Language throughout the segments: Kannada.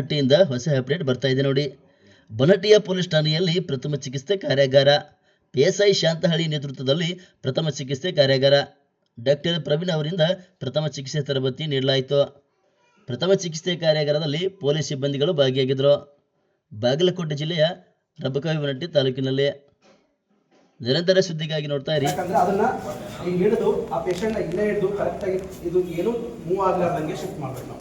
ಠಾಣೆಯಿಂದ ಹೊಸ ಅಪ್ಡೇಟ್ ಬರ್ತಾ ಇದೆ ನೋಡಿ. ಬನಟಿಯ ಪೊಲೀಸ್ ಠಾಣೆಯಲ್ಲಿ ಪ್ರಥಮ ಚಿಕಿತ್ಸೆ ಕಾರ್ಯಾಗಾರ. ಪಿಎಸ್ಐ ಶಾಂತಹಳ್ಳಿ ನೇತೃತ್ವದಲ್ಲಿ ಪ್ರಥಮ ಚಿಕಿತ್ಸೆ ಕಾರ್ಯಾಗಾರ. ಡಾಕ್ಟರ್ ಪ್ರವೀಣ್ ಅವರಿಂದ ಪ್ರಥಮ ಚಿಕಿತ್ಸೆ ತರಬೇತಿ ನೀಡಲಾಯಿತು. ಪ್ರಥಮ ಚಿಕಿತ್ಸೆ ಕಾರ್ಯಾಗಾರದಲ್ಲಿ ಪೊಲೀಸ್ ಸಿಬ್ಬಂದಿಗಳು ಭಾಗಿಯಾಗಿದ್ದರು. ಬಾಗಲಕೋಟೆ ಜಿಲ್ಲೆಯ ರಬಕವಿ ಬನಟ್ಟಿ ತಾಲೂಕಿನಲ್ಲಿ. ನಿರಂತರ ಸುದ್ದಿಗಾಗಿ ನೋಡ್ತಾ ಇರಿ. ಅದನ್ನ ಈಗ ಹಿಡಿದು ಆ ಪೇಷಂಟ್ ಇಲ್ಲೇ ಹಿಡಿದು ಕರೆಕ್ಟ್ ಆಗಿ ಇದು ಏನು ಮೂವ್ ಆಗ್ಲಾರ್ದಂಗೆ ಶಿಫ್ಟ್ ಮಾಡ್ಬೇಕು ನಾವು.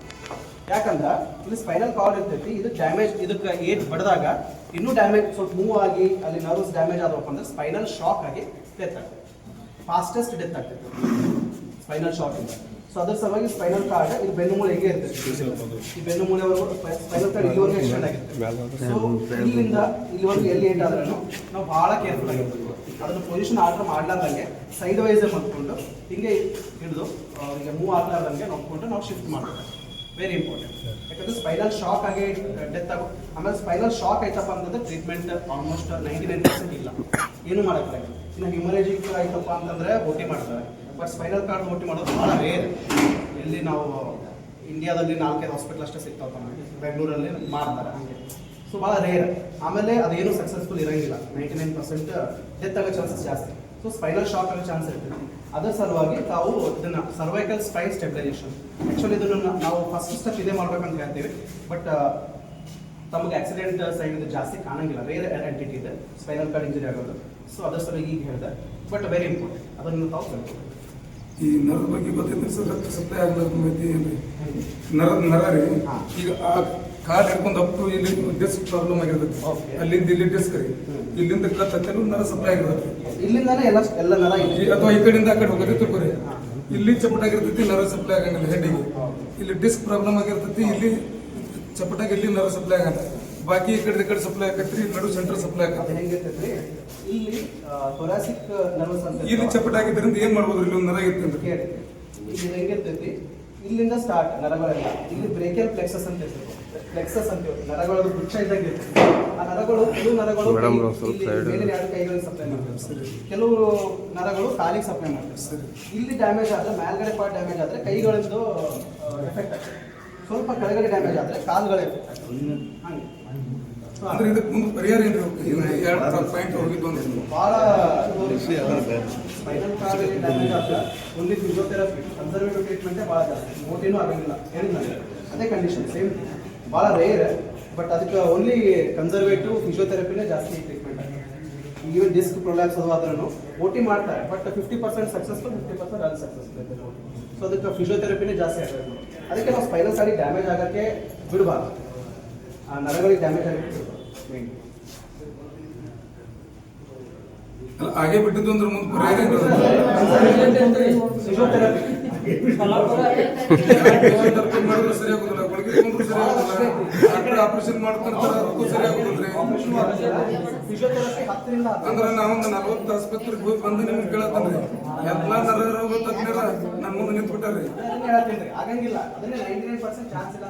ಯಾಕಂದ್ರೆ ಇಲ್ಲಿ ಸ್ಪೈನಲ್ ಕಾರ್ಡ್ ಇರ್ತೈತಿ, ಇದು ಡ್ಯಾಮೇಜ್ ಇದಕ್ಕೆ ಏಟ್ ಬಡದಾಗ ಇನ್ನೂ ಡ್ಯಾಮೇಜ್ ಸ್ವಲ್ಪ ಮೂವ್ ಆಗಿ ಅಲ್ಲಿ ನರ್ವ್ಸ್ ಡ್ಯಾಮೇಜ್ ಆದವಪ್ಪ ಅಂದ್ರೆ ಸ್ಪೈನಲ್ ಶಾಕ್ ಆಗಿ ಡೆತ್ ಆಗ್ತದೆ ಫಾಸ್ಟೆಸ್ಟ್ ಡೆತ್ ಆಗ್ತೈತೆ. ಸ್ಪೈನಲ್ ಶಾಕ್ ಇಂದ. ಸೊ ಅದ್ರ ಸಲುವಾಗಿ ಸ್ಪೈನಲ್ ಕಾರ್ಡ್ ಇದು ಬೆನ್ನು ಮೂಳೆ ಹೇಗೆ ಇರ್ತೈತಿ. ಈ ಬೆನ್ನು ಮೂಳೆವರೆಗೂ ಸ್ಪೈನಲ್ ಕಾರ್ಡ್ ಇಲ್ಲಿವರೆಗೂ ಎಕ್ಸ್ಟೆಂಡ್ ಆಗಿರುತ್ತೆ. ಸೊ ಇಲ್ಲಿಂದ ಇಲ್ಲಿವರೆಗೂ ಎಲ್ಲಿ ಏಟ್ ಆದ್ರೂ ನಾವು ಭಾಳ ಕೇರ್ಫುಲ್ ಆಗಿರ್ತೀವಿ ಅದನ್ನು ಪೊಸಿಷನ್ ಆರ್ಡರ್ ಮಾಡ್ಲಾರ್ದಂಗೆ ಸೈಡ್ ವೈಸ್ ಮಾಡ್ಕೊಂಡು ಹಿಂಗೆ ಹಿಡಿದು ಈಗ ಮೂವ್ ಆಗ್ಲಾರ್ದಂಗೆ ನೋಡ್ಕೊಂಡು ನಾವು ಶಿಫ್ಟ್ ಮಾಡಬೇಕು. ವೆರಿ ಇಂಪಾರ್ಟೆಂಟ್ ಯಾಕಂದ್ರೆ ಸ್ಪೈನಲ್ ಶಾಕ್ ಆಗಿ ಡೆತ್ ಆಗೋ ಆಮೇಲೆ ಸ್ಪೈನಲ್ ಶಾಕ್ ಆಯ್ತಪ್ಪ ಅಂತಂದ್ರೆ treatment almost ninety nine percent ಇಲ್ಲ. ಏನು ಮಾಡೋಕ್ಕಾಗ ಇನ್ನು ಹ್ಯೂಮರೇಜಿಕ್ ಆಯ್ತಪ್ಪ ಅಂತಂದ್ರೆ ಓಟಿ ಮಾಡ್ತಾರೆ. ಬಟ್ ಸ್ಪೈನಲ್ ಕಾರ್ಡ್ ಓಟಿ ಮಾಡೋದು ಭಾಳ ರೇರ್ ಎಲ್ಲಿ ನಾವು ಇಂಡಿಯಾದಲ್ಲಿ ನಾಲ್ಕೈದು ಹಾಸ್ಪಿಟಲ್ ಅಷ್ಟೇ ಸಿಗ್ತಾವ ಬೆಂಗಳೂರಲ್ಲಿ ಮಾಡ್ತಾರೆ ಹಾಗೆ. ಸೊ ಭಾಳ ರೇರ್ ಆಮೇಲೆ ಅದೇನು ಸಕ್ಸಸ್ಫುಲ್ ಇರೋಂಗಿಲ್ಲ. ನೈಂಟಿ ನೈನ್ ಪರ್ಸೆಂಟ್ ಡೆತ್ ಆಗೋ ಚಾನ್ಸಸ್ ಜಾಸ್ತಿ. ಸೊ ಸ್ಪೈನಲ್ ಶಾಕ್ ಆಗೋ ಚಾನ್ಸ್ ಇರ್ತದೆ ಅದರ ಸಲುವಾಗಿ ತಾವು ಇದನ್ನ ಸರ್ವೈಕಲ್ ಸ್ಪೈನ್ ಸ್ಟೆಬಿಲೈಸೇಷನ್ ಆ್ಯಕ್ಚುಲಿ ಇದನ್ನು ನಾವು ಫಸ್ಟ್ ಸ್ಟೆಪ್ ಇದೇ ಮಾಡ್ಬೇಕಂತ ಹೇಳ್ತೀವಿ. ಬಟ್ ತಮಗೆ ಆಕ್ಸಿಡೆಂಟ್ ಸೈಡ್ ಇದು ಜಾಸ್ತಿ ಕಾಣಂಗಿಲ್ಲ. ರೇರ್ ಐಡೆಂಟಿಟಿ ಇದೆ. ಸ್ಪೈನಲ್ ಕಾರ್ಡ್ ಇಂಜುರಿ ಆಗೋದು ಸೊ ಅದರ ಸಲುವಾಗಿ ಈಗ ಹೇಳಿದೆ. ಬಟ್ ವೆರಿ ಇಂಪಾರ್ಟೆಂಟ್ ಅದನ್ನು ತಾವು ತಿಳ್ಕೊಬೇಕು ಈ ನರದ ಬಗ್ಗೆ ಗೊತ್ತಿದ್ರೆ ಸರ್. ರಕ್ತ ಸಪ್ಲೈ ಆಗ್ಲಾರ್ದ ನರ ನರ ರೀ. ಹಾ. ಈಗ ಆ ಕಾಲ್ ಹಿಡ್ಕೊಂಡು ಅಪ್ ಇಲ್ಲಿ ಡಿಸ್ಕ್ ಪ್ರಾಬ್ಲಮ್ ಆಗಿರ್ತೈತಿ ಅಲ್ಲಿಂದ ಇಲ್ಲಿ ಡಿಸ್ಕ್ ರೀ ಇಲ್ಲಿಂದ ಕತ್ ಹತ್ತಲು ನರ ಸಪ್ಲೈ ಆಗಿರ್ತೈತಿ ಇಲ್ಲಿಂದಾನೆ ಎಲ್ಲ ಎಲ್ಲ ನರ ಈ- ಅಥವಾ ಈ ಕಡೆಯಿಂದ ಆ ಕಡೆ ಹೋಗೋದೇ ತಿಳ್ಕೊರಿ. ಇಲ್ಲಿ ಚಪಟಾಗಿರ್ತೈತಿ ನರ ಸಪ್ಲೈ ಆಗಂಗಿಲ್ಲ ಹೆಡ್ಗೆ ಇಲ್ಲಿ ಡಿಸ್ಕ್ ಪ್ರಾಬ್ಲಮ್ ಆಗಿರ್ತೈತಿ ಇಲ್ಲಿ ಚಪ್ಪಟಾಗಿ ಇಲ್ಲಿ ನರ ಸಪ್ಲೈ ಆಗಲ್ಲ. ಬಾಕಿ ಈ ಕಡೆ ಕಡೆ ಸಪ್ಲೈ ಆಗತ್ರಿ ನಡು ಸೆಂಟರ್ ಸಪ್ಲೈ ಆಗತ್ತೆ. ಹೆಂಗಿರ್ತೈತ್ರಿ ಇಲ್ಲಿ ಥೊರಾಸಿಕ್ ನರ್ವಸ್ ಅಂತ ಇಲ್ಲಿ ಚಪ್ಪಟಾಗಿದ್ದರಿಂದ ಏನ್ ಮಾಡ್ಬೋದು? ಇಲ್ಲಿ ಒಂದು ನರ ಇರ್ತಂದ್ರೆ ಇಲ್ಲಿ ಹೆಂಗಿರ್ತೈತಿ ಇಲ್ಲಿಂದ ಸ್ಟಾರ್ಟ್ ನರಗಳೆಲ್ಲ. ಇಲ್ಲಿ ಬ್ರೇಕಿಯಲ್ ಫ್ಲೆಕ್ಸಸ್ ಅಂತ ಹೇಳ್ತೀವಿ ಫ್ಲೆಕ್ಸಸ್ ಅಂತ ನರಗಳದು ಗುಚ್ಛ ಇದ್ದಂಗೆ ಇರ್ತದೆ. ಆ ನರಗಳು ಕೆಲವು ನರಗಳು ಎರಡು ಕೈಗಳಿಗೆ ಸಪ್ಲೈ ಮಾಡ್ತಾರೆ. ಕೆಲವು ನರಗಳು ಕಾಲಿಗೆ ಸಪ್ಲೈ ಮಾಡ್ತವೆ ಇಲ್ಲಿ ಡ್ಯಾಮೇಜ್ ಆದ್ರೆ ಮೇಲ್ಗಡೆ ಪಾರ್ಟ್ ಡ್ಯಾಮೇಜ್ ಆದ್ರೆ ಕೈಗಳಿಂದ ಎಫೆಕ್ಟ್ ಆಗ್ತದೆ. ಸ್ವಲ್ಪ ಕೆಳಗಡೆ ಡ್ಯಾಮೇಜ್ ಆದ್ರೆ ಕಾಲುಗಳ ಎಫೆಕ್ಟ್ ಆಗ್ತದೆ. ಹಂಗೆ. ಅಂದ್ರೆ ಇದಕ್ಕೆ ಮುಂದೆ ಪರಿಹಾರ ಏನ್ರಿ ಎರಡು ಪಾಯಿಂಟ್ ಹೋಗಿದ್ದು ಅಂದ್ರೆ ಬಹಳ spinal cord only physiotherapy conservative ಟ್ರೀಟ್ಮೆಂಟೇ ಭಾಳ ಜಾಸ್ತಿ. ಮೋಟಿನೂ ಆಗಂಗಿಲ್ಲ. ಹೇಳಿದ್ನಲ್ಲ ಅದೇ ಕಂಡೀಷನ್ ಸೇಮ್ ಭಾಳ ರೇರ್ ಬಟ್ ಅದಕ್ಕೆ ಓನ್ಲಿ ಕನ್ಸರ್ವೇಟಿವ್ ಫಿಸಿಯೋಥೆರಪಿನೇ ಜಾಸ್ತಿ ಟ್ರೀಟ್ಮೆಂಟ್ ಆಗಿದೆ ಈವನ್ ಡಿಸ್ಕ್ ಪ್ರೊಲ್ಯಾಕ್ಸ್ ಅದು ಆದ್ರೂ ಮಾಡ್ತಾರೆ but fifty percent successful fifty percent unsuccessful ಇರ್ತದೆ ಸೊ ಅದಕ್ಕೆ ಫಿಸಿಯೋಥೆರಪಿನೇ ಜಾಸ್ತಿ ಆಗಬೇಕು ಅದಕ್ಕೆ ನಾವು ಸ್ಪೈನಲ್ ಸಾರಿ ಡ್ಯಾಮೇಜ್ ಆಗೋಕ್ಕೆ ಬಿಡಬಾರ್ದು. ಆ ನರಗಳಿಗೆ ಡ್ಯಾಮೇಜ್ ಅಲ್ಲ, ಹಾಗೆ ಬಿಟ್ಟಿದ್ದು ಅಂದ್ರೆ ಮುಂದೆ ಪರಿಹಾರ ಏನ್ರಿ? ಫಿಸಿಯೋಥೆರಪಿ ಫಿಸಿಯೋಥೆರಪಿ ಮಾಡಿದ್ರೆ ಸರಿ ಆಗುದಿಲ್ಲ ಗುಳಿಗೆ ತಗೊಂಡ್ರು ಸರಿ ಆಗುದಿಲ್ಲ. ಆಪರೇಷನ್ ಮಾಡ್ತಿರ್ತಾರ ಅದಕ್ಕೂ ಸರಿ ಆಗುದಿಲ್ರಿ ಫಿಸಿಯೋಥೆರಪಿ ಹತ್ತರಿಂದ ಅಂದ್ರೆ ನಾವೊಂದು ನಲವತ್ತು ಆಸ್ಪತ್ರೆಗೆ ಹೋಗಿ ಬಂದು ನಿಮ್ಗೆ ಕೇಳತ್ತನ್ರಿ? ಎಲ್ಲಾ ನರ ರೋಗ ತಜ್ಞರ ನನ್ನ ಮುಂದೆ ನಿಂತು ಬಿಟ್ಟಾರ್ರಿ ಅದನ್ನೇ ಹೇಳ್ತೀನಿ ಆಗಂಗಿಲ್ಲ. ಅದನ್ನೇ ನೈಂಟಿ ನೈನ್ ಪರ್ಸೆಂಟ್ ಚಾನ್ಸ್ ಇಲ್ಲ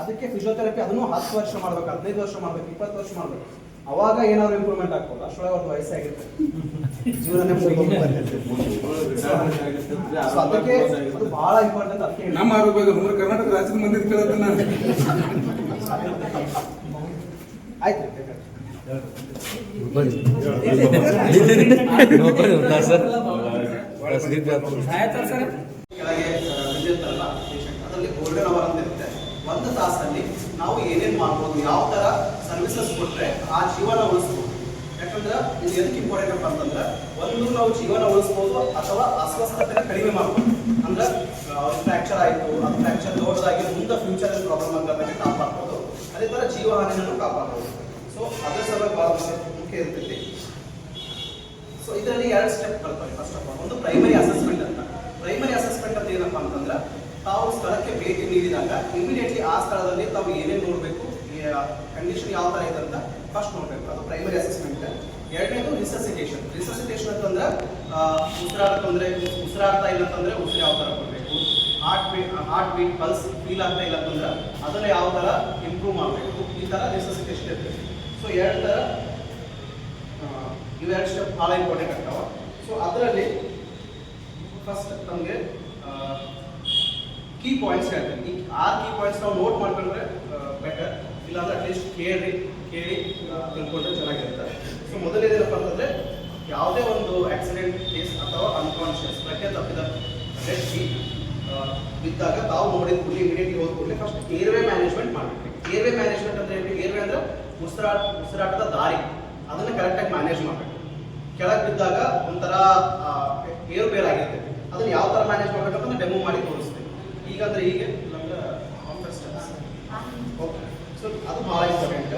ಅದಕ್ಕೆ ಫಿಸಿಯೋಥೆರಪಿ ಅದನ್ನು ಹತ್ತು ವರ್ಷ ಮಾಡ್ಬೇಕು ಹದಿನೈದು ವರ್ಷ ಮಾಡ್ಬೇಕು ಇಪ್ಪತ್ತು ವರ್ಷ ಮಾಡ್ಬೇಕು. ಅವಾಗ ಏನಾದ್ರು ಇಂಪ್ರೂವ್ಮೆಂಟ್ ಆಗ್ಬೋದು. ಅಷ್ಟೊಳಗೆ ಅವ್ರದ್ದು ವಯಸ್ಸಾಗಿರ್ತದೆ ಜೀವನನೇ ಅದಕ್ಕೆ ಅದು ಬಹಳ ಇಂಪಾರ್ಟೆಂಟ್ ಅದಕ್ಕೆ ನಮ್ಮ ಆರೋಗ್ಯ ನಮ್ಮ ಕರ್ನಾಟಕ ರಾಜ್ಯದ ಮಂದಿ ಕೇಳತ್ತನ್ನ ಆಯ್ತು. ಕೆಳಗೆ ಅದರಲ್ಲಿ ಗೋಲ್ಡನ್ ಅವರ್ ಅಂತ ಒಂದು ತಾಸಲ್ಲಿ ನಾವು ಏನೇನ್ ಮಾಡ್ಬೋದು, ಯಾವ ತರ ಸರ್ವಿಸಸ್ ಕೊಟ್ರೆ ಆ ಜೀವನ ಉಳಿಸ್ಬೋದು. ಯಾಕಂದ್ರೆ ಇದು ಎದಕ್ಕೆ ಇಂಪಾರ್ಟೆಂಟ್ ಅಪ್ಪ ಅಂತಂದ್ರೆ, ಒಂದು ನಾವು ಜೀವನ ಉಳಿಸ್ಬೋದು ಅಥವಾ ಅಸ್ವಸ್ಥತೆ ಕಡಿಮೆ ಮಾಡ್ಬೋದು. ಅಂದ್ರೆ ಫ್ರಾಕ್ಚರ್ ಆಯ್ತು ಅದು ಫ್ರಾಕ್ಚರ್ ದೊಡ್ಡದಾಗಿ ಮುಂದೆ ಫ್ಯೂಚರ್ ಪ್ರಾಬ್ಲಮ್ ಆಗದಂಗೆ ಕಾಪಾಡ್ಬೋದು. ಅದೇ ತರ ಜೀವಹಾನಿಯನ್ನು ಕಾಪಾಡ್ಬೋದು. ಸೊ ಅದರ ಸಲುವಾಗಿ ಬಹಳ ಮುಖ್ಯ ಇರ್ತೈತಿ. ಸೊ ಇದರಲ್ಲಿ ಎರಡು ಸ್ಟೆಪ್ ಬರ್ತವೆ. ಫಸ್ಟ್ ಆಫ್ ಆಲ್ ಒಂದು ಪ್ರೈಮರಿ ಅಸೆಸ್ಮೆಂಟ್ ಅಂತ. ಪ್ರೈಮರಿ ಅಸೆಸ್ಮೆಂಟ್ ಅಂತ ಏನಪ್ಪಾ ಅಂತಂದ್ರೆ ತಾವು ಸ್ಥಳಕ್ಕೆ ಭೇಟಿ ನೀಡಿದಾಗ ಇಮಿಡಿಯೇಟ್ಲಿ ಆ ಸ್ಥಳದಲ್ಲಿ ತಾವು ಏನೇನು ನೋಡಬೇಕು ಕಂಡೀಷನ್ ಯಾವ ತರ ಇದೆ ಅಂತ ಫಸ್ಟ್ ನೋಡಬೇಕು. ಅದು ಪ್ರೈಮರಿ ಅಸೆಸ್ಮೆಂಟ್ ಎರಡನೇದು ರಿಸಸಿಟೇಷನ್ ರಿಸಸಿಟೇಷನ್ ಅಂತಂದ್ರೆ ಉಸಿರಾಟ ತೊಂದರೆ, ಉಸಿರಾಡ್ತಾ ಇಲ್ಲ ಅಂತಂದ್ರೆ ಉಸಿರು ಯಾವ ತರ ಕೊಡಬೇಕು? Heart beat heart beat pulse feel ಆಗ್ತಾ ಇಲ್ಲ ಅಂತಂದ್ರೆ ಅದನ್ನ ಯಾವ ತರ ಇಂಪ್ರೂವ್ ಮಾಡಬೇಕು? ಈ ತರ ರಿಸಸಿಟೇಷನ್ ಇರ್ತದೆ. ಸೊ ಎರಡು ಥರ ಇವೆರಡು ಸ್ಟೆಪ್ ಭಾಳ ಇಂಪಾರ್ಟೆಂಟ್ ಆಗ್ತಾವ. ಸೊ ಅದರಲ್ಲಿ ಫಸ್ಟ್ ನಮಗೆ ಕೀ ಪಾಯಿಂಟ್ಸ್ ಹೇಳ್ತೀನಿ ಈ ಆ ಕೀ ಪಾಯಿಂಟ್ಸ್ ನಾವು ನೋಟ್ ಮಾಡ್ಕೊಂಡ್ರೆ ಬೆಟರ್ ಇಲ್ಲಾಂದ್ರೆ ಅಟ್ಲೀಸ್ಟ್ ಕೇಳಿ ಕೇಳಿ ತಿಳ್ಕೊಂಡ್ರೆ ಚೆನ್ನಾಗಿರುತ್ತೆ. ಸೊ ಮೊದಲೇನಪ್ಪ ಅಂತಂದ್ರೆ, ಯಾವುದೇ ಒಂದು ಆಕ್ಸಿಡೆಂಟ್ ಕೇಸ್ ಅಥವಾ ಅನ್ಕಾನ್ಷಿಯಸ್ ಪ್ರಜ್ಞೆ ತಪ್ಪಿದ ವ್ಯಕ್ತಿ ಬಿದ್ದಾಗ ತಾವು ನೋಡಿದ ಕೂಡಲೇ ಇಮಿಡಿಯೇಟ್ಲಿ ಹೋದ ಕೂಡಲೇ ಫಸ್ಟ್ ಏರ್ವೇ ಮ್ಯಾನೇಜ್ಮೆಂಟ್ ಮಾಡಬೇಕು. ಏರ್ವೇ ಮ್ಯಾನೇಜ್ಮೆಂಟ್ ಅಂದ್ರೆ ಏನು ಏರ್ವೇ ಅಂದ್ರೆ ಉಸಿರಾಟ, ಉಸಿರಾಟದ ದಾರಿ. ಅದನ್ನ ಕರೆಕ್ಟಾಗಿ ಮ್ಯಾನೇಜ್ ಮಾಡಬೇಕು. ಕೆಳಗೆ ಬಿದ್ದಾಗ ಒಂಥರ ಏರುಪೇರಾಗಿರ್ತೈತಿ. ಅದನ್ನ ಯಾವ ಥರ ಮ್ಯಾನೇಜ್ ಮಾಡ್ಬೇಕಂತ ಡೆಮೋ ಮಾಡಿ ತೋರಿಸ್ತೀವಿ ಈಗ ಹೀಗೆ? ನಮ್ಗೆ ಸ್ಟೆಪ್ಸ್ ಓಕೆ ಸೊ ಅದು ಭಾಳ ಇಂಪಾರ್ಟೆಂಟ್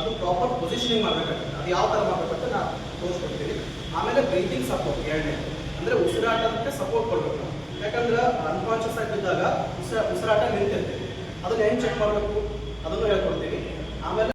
ಅದು ಪ್ರಾಪರ್ ಪೊಸಿಷನಿಂಗ್ ಮಾಡಬೇಕಾಗುತ್ತೆ. ಅದು ಯಾವ ಥರ ಮಾಡಬೇಕಂತ ನಾನು ತೋರಿಸ್ಕೊಡ್ತೀನಿ ಆಮೇಲೆ ಬ್ರೀತಿಂಗ್ ಸಪೋರ್ಟ್ ಎರಡನೇ. ಅಂದರೆ ಉಸಿರಾಟಕ್ಕೆ ಸಪೋರ್ಟ್ ಕೊಡಬೇಕು ಯಾಕಂದ್ರೆ ಅನ್ಕಾನ್ಷಿಯಸ್ ಆಗಿದ್ದಾಗ ಉಸಿರಾಟ ನಿಂತಿರ್ತೀವಿ ಅದನ್ನ ಹೆಂಗೆ ಚೆಕ್ ಮಾಡಬೇಕು? ಅದನ್ನು ಹೇಳ್ಕೊಡ್ತೀನಿ. ಆಮೇಲೆ